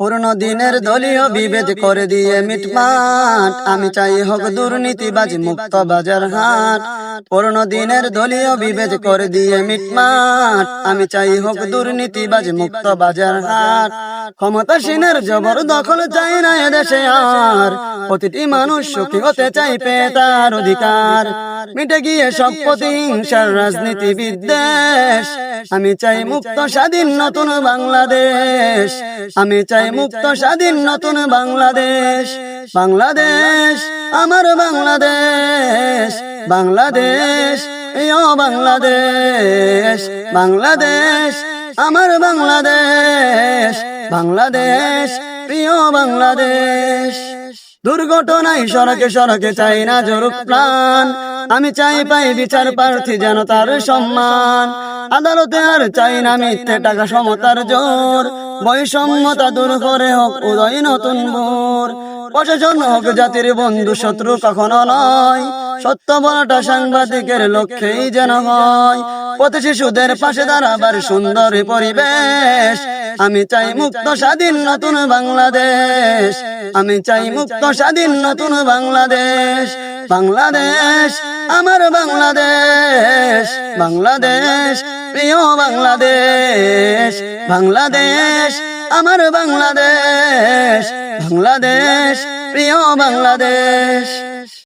পুরনো দিনের দলীয় বিভেদ করে দিয়ে মিটমাট। আমি চাই হোক দুর্নীতিবাজ মুক্ত বাজার হাট। পুরনো দিনের দলীয় বিভেদ করে দিয়ে মিটমাট। আমি চাই হোক দুর্নীতিবাজ মুক্ত বাজার হাট। ক্ষমতাসীনের জবর দখল চাই না এদেশে আর। প্রতিটি মানুষ সুখী হতে চাই পেয়ে তার অধিকার। মিটে গিয়ে সব প্রতিহিংসার রাজনীতি বিদ্বেষ আমি চাই মুক্ত স্বাধীন নতুন বাংলাদেশ। আমি চাই মুক্ত স্বাধীন নতুন বাংলাদেশ। বাংলাদেশ। আমার বাংলাদেশ। বাংলাদেশ বাংলাদেশ। বাংলাদেশ আমার বাংলাদেশ। বাংলাদেশ প্রিয় বাংলাদেশ। দুর্ঘটনায় সড়কে সড়কে চাই না জরুক প্রাণ। আমি চাই পাই বিচার প্রার্থী যেন তার সম্মান। আদালতে আর চাই না মিথ্যে টাকা সমতার জোর। বৈষম্যতা দূর করে হোক উদয় নতুন ভোর। প্রশাসন হোক জাতির বন্ধু শত্রু কখনো নয়। সত্য বলাটা সাংবাদিকের লক্ষ্যেই যেন হয়। প্রতি শিশুদের পাশে দাঁড়াবার সুন্দর পরিবেশ। আমি চাই মুক্ত স্বাধীন নতুন বাংলাদেশ। আমি চাই মুক্ত স্বাধীন নতুন বাংলাদেশ। বাংলাদেশ আমার বাংলাদেশ বাংলাদেশ প্রিয় বাংলাদেশ বাংলাদেশ আমার বাংলাদেশ বাংলাদেশ প্রিয় বাংলাদেশ।